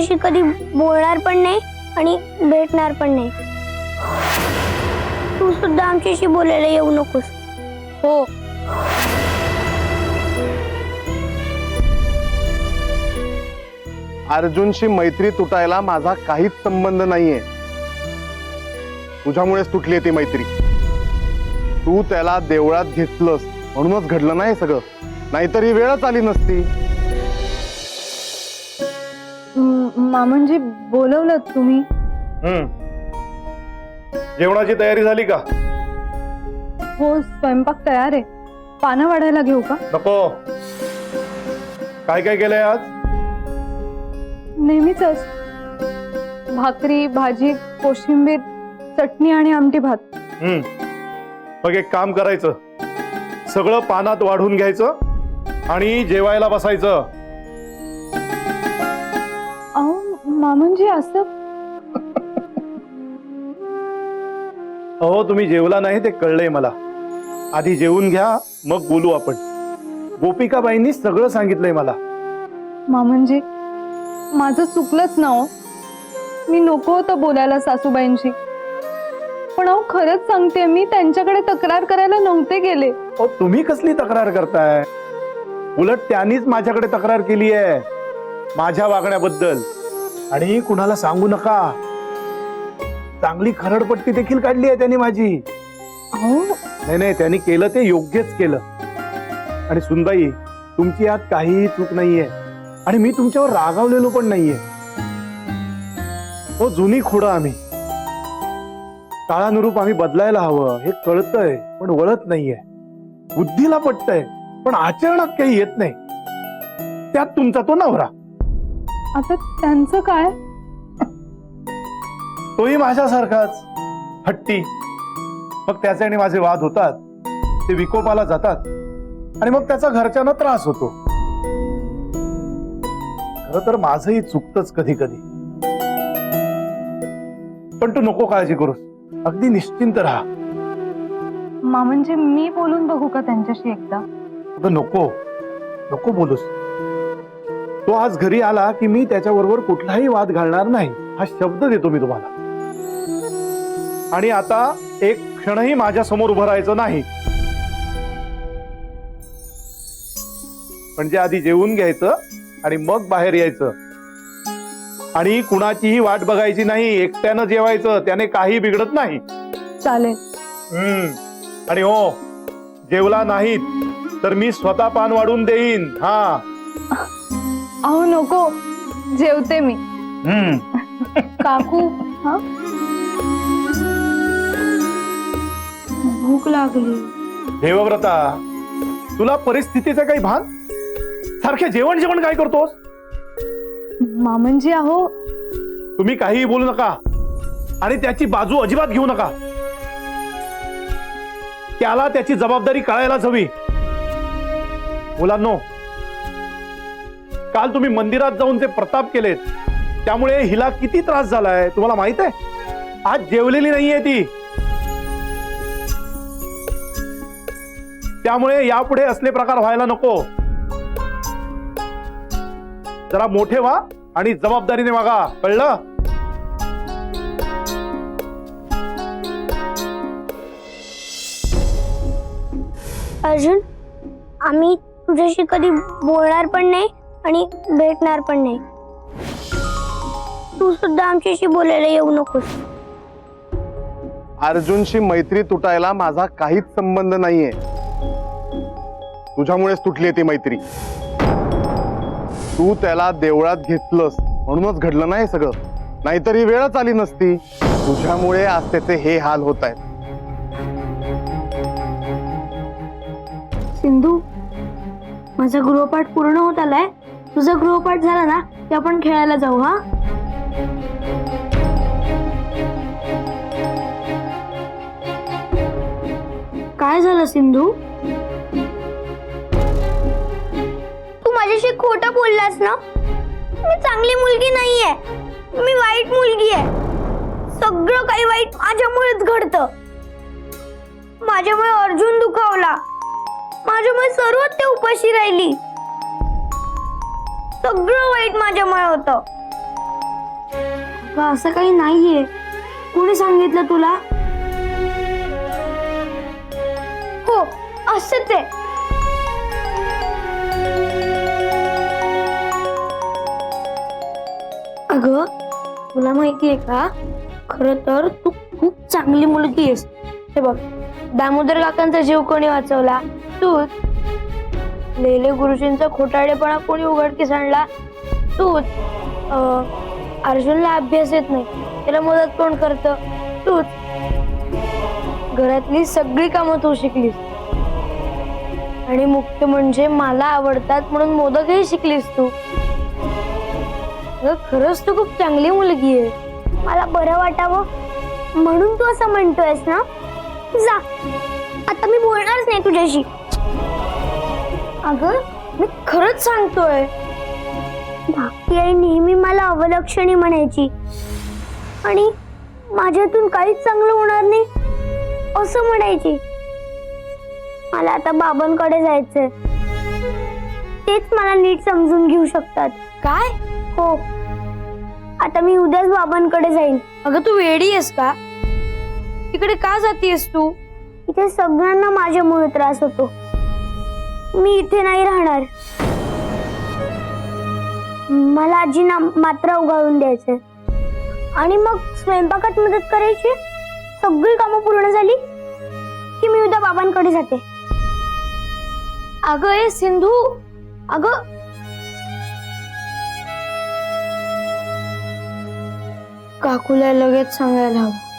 तुझ्याशी कधी बोलणार पण नाही आणि भेटणार पण नाही. तू सुद्धा आमच्याशी बोलायला येऊ नकोस. हो. अर्जुनशी मैत्री तुटायला माझा काहीच संबंध नाहीये. तुझ्यामुळेच तुटली ती मैत्री. तू त्याला देवळात घेतलंस. म्हणूनच घडलं नाही सगळं. नाहीतर ही वेळच आली नसती. मामनजी बोलवलं तुम्ही? हम्म. जेवणाची तयारी झाली का? हो स्वयंपाक तयार आहे. पानं वाढायला घेऊ का? नको. काय काय केलंय आज? नेहमीच. भाकरी भाजी कोशिंबीर चटणी आणि आमटी भात. हम्म. मग एक काम करायचं. सगळं पानात वाढून घ्यायचं आणि जेवायला बसायचं. मामनजी असं अहो तुम्ही जेवला नाही ते कळलंय मला. आधी जेवून घ्या मग बोलू आपण. गोपिकाबाईंनी सगळं सांगितलंय मला. मामनजी माझं चुकलंच ना हो. मी नको होतं बोलायला सासूबाईंशी. पण अहो खरंच सांगते मी त्यांच्याकडे तक्रार करायला नव्हते गेले. अहो तुम्ही कसली तक्रार करताय? उलट त्यांनीच माझ्याकडे तक्रार केली आहे माझ्या वागण्याबद्दल. आणि कुणाला सांगू नका. चांगली खरडपट्टी देखील काढली आहे त्यांनी माझी. अहो. नाही नाही त्यांनी केलं ते योग्यच केलं. आणि सुनबाई तुमची यात काहीही चूक नाहीये. आणि मी तुमच्यावर रागावलेलो पण नाहीये. हो जुनी खोडं आम्ही. काळानुरूप आम्ही बदलायला हवं हे कळतंय पण वळत नाहीये. बुद्धीला पटतंय पण आचरणात काही येत नाही. त्यात तुमचा तो नवरा. आता त्यांचं काय? तोही माझ्यासारखाच. हट्टी. मग त्याचे आणि माझे वाद होतात. ते विकोपाला जातात. आणि मग त्याचा घरच्यांना त्रास होतो. खर तर माझंही चुकतच कधी कधी पण तू नको काळजी करूस. अगदी निश्चिंत राहा. मामनजी मी बोलून बघू का त्यांच्याशी एकदा? अगं नको. नको बोलूस. तो आज घरी आला की मी त्याच्याबरोबर कुठलाही वाद घालणार नाही हा शब्द देतो मी तुम्हाला. आणि आता एक क्षणही माझ्यासमोर उभं राहायचं नाही. म्हणजे आधी जेवून घ्यायचं आणि मग बाहेर यायचं. आणि कुणाचीही वाट बघायची नाही एकट्यानं जेवायचं त्याने काही बिघडत नाही. चालेल. हम्म. आणि हो जेवला नाहीत तर मी स्वतः पान वाढून देईन. हा. अहो नको. जेवते मी. हम्म. काकू हा? भूक लागली. देवव्रता तुला परिस्थितीचं काही भान? सारखे जेवण जेवण काय करतोस? मामनजी अहो. तुम्ही काहीही बोलू नका. आणि त्याची बाजू अजिबात घेऊ नका. त्याला त्याची जबाबदारी कळायलाच हवी. मुलांनो काल तुम्ही मंदिरात जाऊन जे प्रताप केलेत त्यामुळे हिला किती त्रास झालाय तुम्हाला माहीत आहे? आज जेवलेली नाहीये ती. त्यामुळे यापुढे असले प्रकार व्हायला नको. जरा मोठे व्हा आणि जबाबदारीने वागा. कळलं? अर्जुन आम्ही तुझ्याशी कधी बोलणार पण नाही. आणि भेटणार पण नाही. तू सुद्धा आमच्याशी बोलायला येऊ नकोस. अर्जुनशी मैत्री तुटायला माझा काहीच संबंध नाहीये. तुझ्यामुळेच तुटली ती मैत्री. तू त्याला देवळात घेतलंस म्हणूनच घडलं नाही सगळं. नाहीतर ही वेळच आली नसती. तुझ्यामुळे आज त्याचे हे हाल होत आहेत. सिंधू माझा गृहपाठ पूर्ण होत आलाय? तुझा गृहपाठ झाला ना की आपण खेळायला जाऊ हा? काय झालं सिंधू? तू माझ्याशी खोटं बोललास ना? मी चांगली मुलगी नाहीये. मी वाईट मुलगी आहे. सगळं काही वाईट माझ्यामुळेच घडतं. माझ्यामुळे अर्जुन दुखावला. माझ्यामुळे सर्व ते उपाशी राहिली. सगळं वाईट माझ्यामुळे होतं. असं काही नाहीये. कुणी सांगितलं तुला? हो असंच आहे. अगं तुला माहितीये का? खर तर तू खूप चांगली मुलगी आहेस. हे बघ दामोदर काकांचा जीव कोणी वाचवला? तूच लेले गुरुजींचा खोटाडेपणा कोणी उघडकीस आणला? तूच. अं, अर्जुनला अभ्यास येत नाही. त्याला मदत कोण करत? तूच. घरातली सगळी कामं तू शिकलीस. आणि मुख्य म्हणजे मला आवडतात म्हणून मोदकही शिकलीस तू. खरंच तू खूप चांगली मुलगी आहे. मला बरं वाटावं. म्हणून तू असं म्हणतोयस ना? जा. आता मी बोलणारच नाही तुझ्याशी. अगं मी खरंच सांगतोय. धाकटी आई नेहमी मला अवलक्षणी म्हणायची. आणि माझ्यातून काहीच चांगलं होणार नाही असं म्हणायची. मला आता बाबांकडे जायचंय. तेच मला नीट समजून घेऊ शकतात. काय? हो. आता मी उद्याच बाबांकडे जाईन. अगं तू वेडी आहेस का? तिकडे का जातीयस तू? इथे सगळ्यांना माझ्यामुळे त्रास होतो. मी इथे नाही राहणार. मला आजीना मात्र उगाळून द्यायचं आणि मग स्वयंपाकात मदत करायची? सगळी कामं पूर्ण झाली की मी उद्या बाबांकडे जाते. अगं ए सिंधू! अगं! काकूला लगेच सांगायला हवं.